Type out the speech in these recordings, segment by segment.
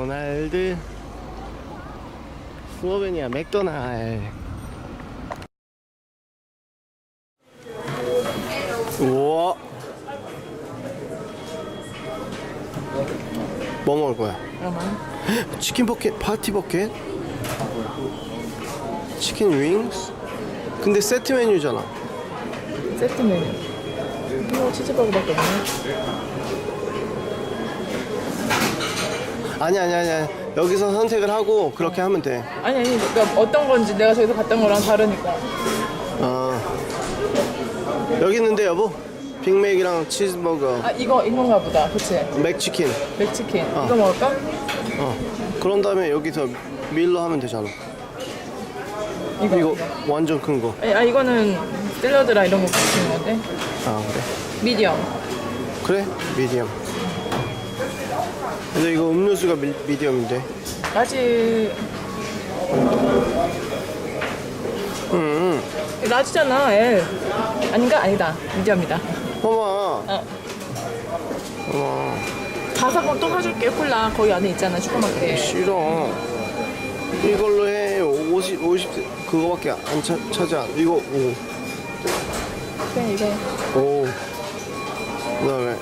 맥도날드 슬로베니아 맥도날드 우와 뭐 먹을 거야? 치킨 버켓, 파티 버켓? 치킨 윙스? 근데 세트 메뉴잖아 세트 메뉴. 이거 치즈버거밖에 없네. 아니 아니 아니 아니. 여기서 선택을 하고 그렇게 하면 돼 아니 아니 그러니까 어떤 건지 내가 저기서 봤던 거랑 다르니까. 어. 여기 있는데 여보 빅맥이랑 치즈버거 아 이거 이건가 보다. 그치? 맥치킨 맥치킨. 어. 이거 먹을까? 어 그런 다음에 여기서 밀로 하면 되잖아 이거. 이거 완전 큰 거아 아니, 아 이거는 샐러드랑 이런 거 붙이는 건데. 그래 미디엄. 그래 미디엄 근데 이거 음료수가 미, 미디엄인데 라지. 음 라지잖아 L. 아닌가? 아니다. 미디엄이다. 어머 어. 어머 다섯 번또 사줄게 콜라 거기 안에 있잖아 슈퍼마켓. 싫어 이걸로 해 50, 50 그거밖에 안 차, 차지 않 이거 오 그래 이거. 오. 그다음에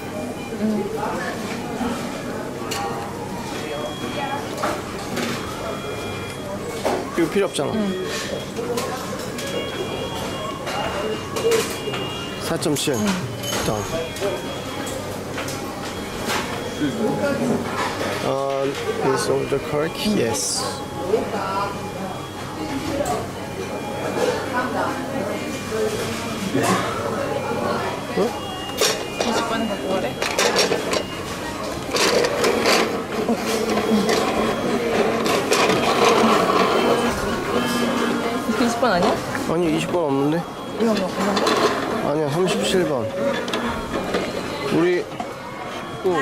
이거 필요 없잖아. 4.7. 다음. Uh, is order correct? Yes. 어? 아니 20번 없는데? 이거 뭐 아니야 37번. 우리 또.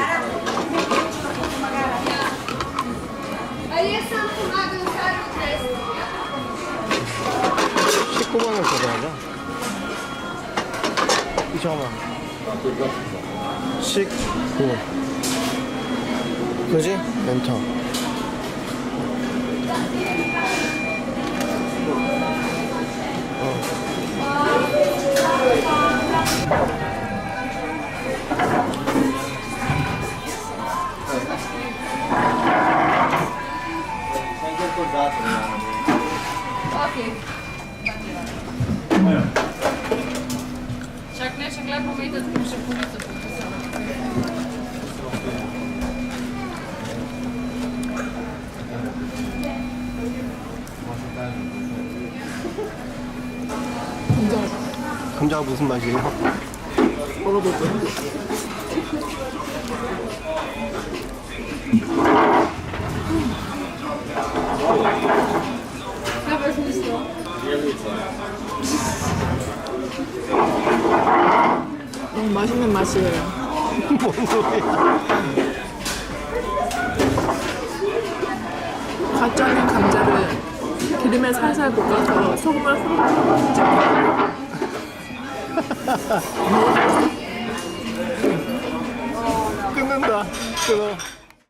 19번을 받아야죠. 이 잠깐만. 19. 그지? 엔터. 감자가 무슨 맛이에요? 음, 맛있는 맛이에요 쪄낸 감자를 기름에 살살 볶아서 소금을 찍어 끊는다. 끊어.